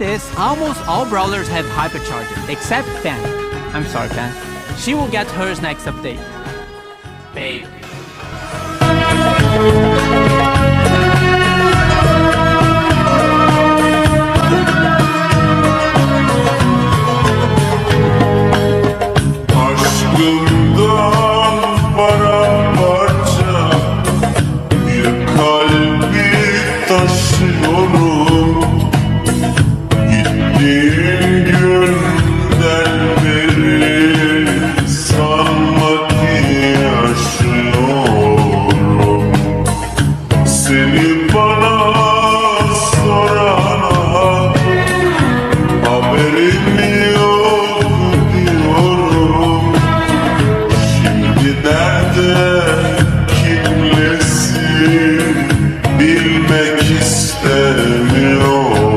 this, almost all brawlers have hypercharger, except Fan. I'm sorry, Fan. She will get hers next update. Babe. Taşıyorum Seni bana sorana Haberim Şimdi nerede kimlesin Bilmek istemiyorum